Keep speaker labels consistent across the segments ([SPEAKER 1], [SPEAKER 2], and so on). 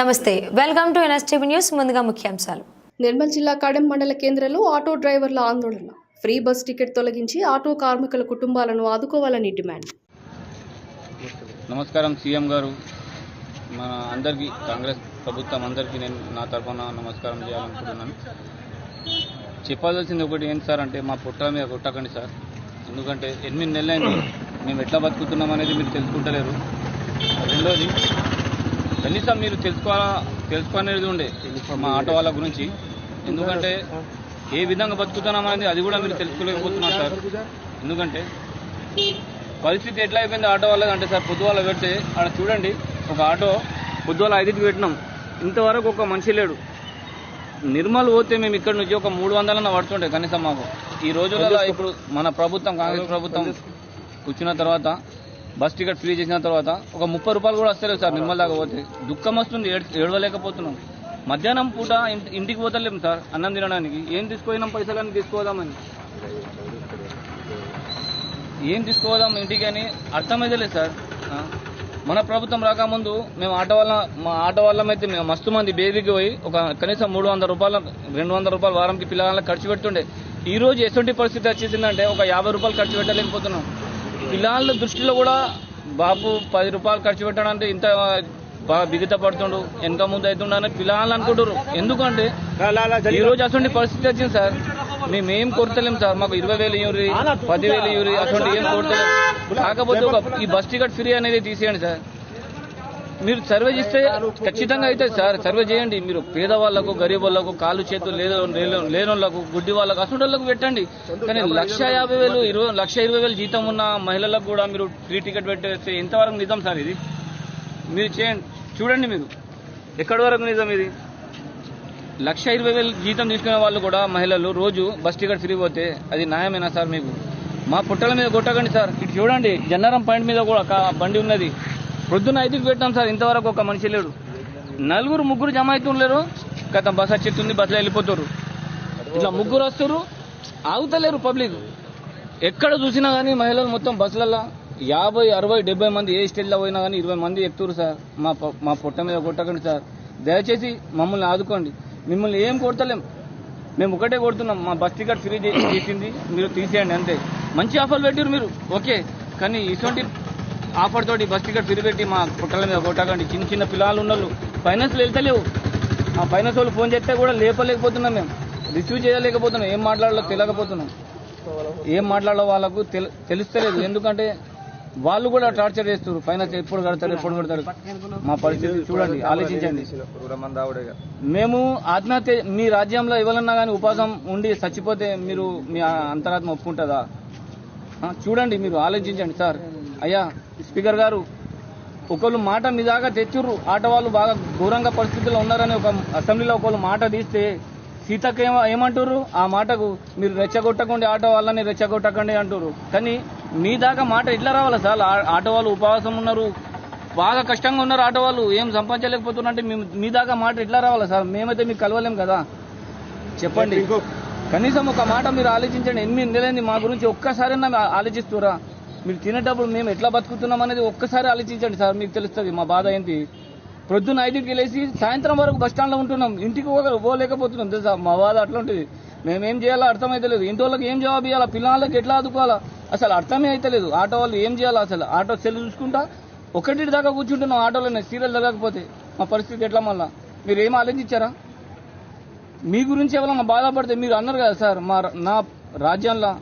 [SPEAKER 1] నమస్తే welcome to NSTV news ముందుగా ముఖ్యాంశాలు.
[SPEAKER 2] నిర్మల్ జిల్లా కడెం మండల కేంద్రంలో ఆటో డ్రైవర్ల ఆందోళన. ఫ్రీ బస్ టికెట్ తొలగించి ఆటో కార్మికుల కుటుంబాలను ఆదుకోవాలని డిమాండ్.
[SPEAKER 3] నమస్కారం సీఎం గారు. మన అందరికీ కాంగ్రెస్ ప్రభుత్వం అందరికీ నేను నా తరఫున నమస్కారం చేయాలనుకుంటున్నాను. చెప్పాల్సింది ఒకటి ఏంటి సార్ అంటే మా పుట్ట మీద కొట్టకండి సార్. ఎందుకంటే ఎనిమిది నెలలైంది. మేము ఎట్లా బతుకుతున్నాం అనేది మీరు తెలుసుకుంటలేరు. రెండోది కనీసం మీరు తెలుసుకోవాలా తెలుసుకునేది ఉండే మా ఆటో వాళ్ళ గురించి. ఎందుకంటే ఏ విధంగా బతుకుతున్నాం అనేది అది కూడా మీరు తెలుసుకోలేకపోతున్నారు సార్. ఎందుకంటే పరిస్థితి ఎట్లా అయిపోయింది ఆటో వాళ్ళది అంటే సార్ పొద్దువాల పెడితే ఆడ చూడండి ఒక ఆటో పొద్దువాల ఐదుకి పెట్టినాం. ఇంతవరకు ఒక మనిషి లేడు. నిర్మల్ పోతే మేము ఇక్కడ నుంచి ఒక మూడు వందలన్న పడుతుండే కనీసం మాకు. ఈ రోజులలో ఇప్పుడు మన ప్రభుత్వం కాంగ్రెస్ ప్రభుత్వం కూర్చున్న తర్వాత బస్ టికెట్ ఫ్రీ చేసిన తర్వాత ఒక ముప్పై రూపాయలు కూడా వస్తలేదు సార్ నిర్మల్ దాకా పోతే. దుఃఖం వస్తుంది ఏడవలేకపోతున్నాం. మధ్యాహ్నం పూట ఇంటి- ఇంటికి పోతలేము సార్ అన్నం తినడానికి. ఏం తీసుకుపోయినాం పైసలని తీసుకోదామని ఏం తీసుకోదాం ఇంటికి అని అర్థమైతలేదు సార్. మన ప్రభుత్వం రాకముందు మేము ఆటో వల్ల మా ఆటో వాళ్ళం అయితే మేము మస్తు మంది బేబీకి పోయి ఒక కనీసం మూడు వందల రూపాయలు రెండు వందల రూపాయల వారంకి పిల్లగాళ్ళకి ఖర్చు పెడుతుండే. ఈ రోజు ఎటువంటి పరిస్థితి వచ్చేసిందంటే ఒక యాభై రూపాయలు ఖర్చు పెట్టలేకపోతున్నాం. పిల్లల దృష్టిలో కూడా బాబు పది రూపాయలు ఖర్చు పెట్టాడంటే ఇంత బాగా బిగిత పడుతుండు వెనక ముందు అవుతుండ అని పిల్లలు అనుకుంటారు ఎందుకంటే ఈ రోజు అటువంటి పరిస్థితి వచ్చింది సార్. మేమేం ఏం కొరతలేం సార్. మాకు ఇరవై వేలు ఇవ్వరి పదివేలు ఇవ్వరి అటువంటి ఏం కొరతలేం. కాకపోతే ఒక ఈ బస్ టికెట్ ఫ్రీ అనేది తీసేయండి సార్. మీరు సర్వే చేస్తే ఖచ్చితంగా అయితే సార్ సర్వే చేయండి. మీరు పేదవాళ్ళకు గరీబ్ వాళ్ళకు కాలు చేతులు లేదో లేనోళ్ళకు గుడ్డి వాళ్ళకు అసంటోళ్ళకు పెట్టండి. కానీ లక్ష యాభై వేలు ఇరవై లక్ష ఇరవై వేలు జీతం ఉన్న మహిళలకు కూడా మీరు ఫ్రీ టికెట్ పెట్టేస్తే ఎంతవరకు నిజం సార్ ఇది? మీరు చేయండి. చూడండి మీరు. ఎక్కడి వరకు నిజం ఇది? లక్ష ఇరవై వేలు జీతం తీసుకునే వాళ్ళు కూడా మహిళలు రోజు బస్ టికెట్ ఫ్రీ పోతే అది న్యాయమేనా సార్ మీకు? మా పుట్టల మీద కొట్టకండి సార్. ఇటు చూడండి. జన్నారం పాయింట్ మీద కూడా బండి ఉన్నది. పొద్దున్న ఐదుకి పెట్టాం సార్ ఇంతవరకు ఒక మనిషి లేడు. నలుగురు ముగ్గురు జమ అవుతుండలేరు గత బస్ వచ్చేస్తుంది బస్సులో వెళ్ళిపోతారు. ఇట్లా ముగ్గురు వస్తారు ఆగుతలేరు పబ్లిక్. ఎక్కడ చూసినా కానీ మహిళలు మొత్తం బస్సులలో యాభై అరవై డెబ్బై మంది ఏ స్టేజ్లో పోయినా కానీ ఇరవై మంది ఎక్కుతారు సార్. మా మా పొట్ట మీద కొట్టకండి సార్. దయచేసి మమ్మల్ని ఆదుకోండి. మిమ్మల్ని ఏం కొడతలేం. మేము ఒకటే కొడుతున్నాం. మా బస్ టికెట్ ఫ్రీ చే- చేసింది. మీరు తీసేయండి అంతే. మంచి ఆఫర్లు పెట్టారు మీరు. ఓకే. కానీ ఇటువంటి ఆఫర్ తోటి బస్ టికెట్ ఫ్రీ పెట్టి మా పుట్టల మీద కొట్టకండి. చిన్న చిన్న పిల్లలు ఉన్నోళ్ళు. ఫైనాన్స్ వెళ్తలేవు. ఆ ఫైనాన్స్ వాళ్ళు ఫోన్ చేస్తే కూడా లేపలేకపోతున్నాం మేము. రిసీవ్ చేయలేకపోతున్నాం. ఏం మాట్లాడాలో తెలియకపోతున్నాం ఏం మాట్లాడాలో వాళ్ళకు తెలుస్తలేదు. ఎందుకంటే వాళ్ళు కూడా టార్చర్ చేస్తారు ఫైనాన్స్ ఎప్పుడు కడతారు ఎప్పుడు కడతారు? మా పరిస్థితి చూడండి ఆలోచించండి. మేము ఆత్మహత్య మీ రాజ్యంలో ఎవరన్నా కానీ ఉపాసం ఉండి చచ్చిపోతే మీరు మీ అంతరాత్మ ఒప్పుకుంటుందా చూడండి మీరు ఆలోచించండి సార్. అయ్యా స్పీకర్ గారు ఒకళ్ళు మాట మీ దాకా తెచ్చుర్రు. ఆట వాళ్ళు బాగా ఘోరంగా పరిస్థితుల్లో ఉన్నారని ఒక అసెంబ్లీలో ఒకళ్ళు మాట తీస్తే సీతక్క ఏమ ఏమంటారు ఆ మాటకు మీరు రెచ్చగొట్టకండి ఆటో వాళ్ళని రెచ్చగొట్టకండి అంటారు కానీ మీ దాకా మాట ఎట్లా రావాలా సార్? ఆటో వాళ్ళు ఉపవాసం ఉన్నారు బాగా కష్టంగా ఉన్నారు ఆటో వాళ్ళు ఏం సంపాదించలేకపోతున్నారంటే మీ మీ దాకా మాట ఎట్లా రావాలా సార్? మేమైతే మీకు కలవలేం కదా? చెప్పండి. కనీసం ఒక మాట మీరు ఆలోచించండి. ఎనిమిది నెలలైంది మా గురించి ఒక్కసారైనా మీరు ఆలోచిస్తురా మీరు తినేటప్పుడు మేము ఎట్లా బతుకుతున్నాం అనేది ఒక్కసారి ఆలోచించండి సార్ మీకు తెలుస్తుంది మా బాధ ఏంటి? ప్రొద్దున ఐదుకి వెళ్ళేసి సాయంత్రం వరకు బస్ స్టాండ్లో ఉంటున్నాం ఇంటికి పోలేకపోతున్నాం తెలుసా? మా బాధ అట్లా ఉంటుంది. మేమేం చేయాలో అర్థమైతే లేదు ఇంటి వాళ్ళకి ఏం జవాబు ఇవ్వాలా పిల్లలకి ఎట్లా ఆదుకోవాలా? అసలు అర్థమే అయితే లేదు ఆటో వాళ్ళు ఏం చేయాలా అసలు? ఆటో సెల్ చూసుకుంటా ఒకటి దాకా కూర్చుంటున్నాం ఆటోలోనే సీరియల్ జరగకపోతే. మా పరిస్థితి ఎట్లా మళ్ళా? మీరు ఏం ఆలోచించారా? మీ గురించి ఎవరైనా బాధపడితే మీరు అన్నారు కదా సార్ మా నా రాజ్యంలో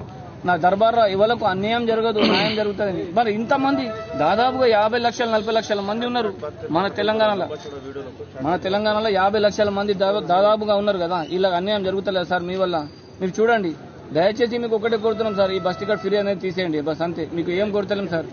[SPEAKER 3] నా దర్బార్లో ఇవ్వలకు అన్యాయం జరగదు న్యాయం జరుగుతుంది మరి ఇంతమంది దాదాపుగా యాభై లక్షల నలభై లక్షల మంది ఉన్నారు మన తెలంగాణలో. మన తెలంగాణలో యాభై లక్షల మంది దాదాపుగా ఉన్నారు కదా ఇలా అన్యాయం జరుగుతలేదు సార్ మీ వల్ల. మీరు చూడండి దయచేసి మీకు ఒకటే కోరుతున్నాం సార్ ఈ బస్ టికెట్ ఫ్రీ అనేది తీసేయండి బస్ అంతే. మీకు ఏం కోరుతలేం సార్?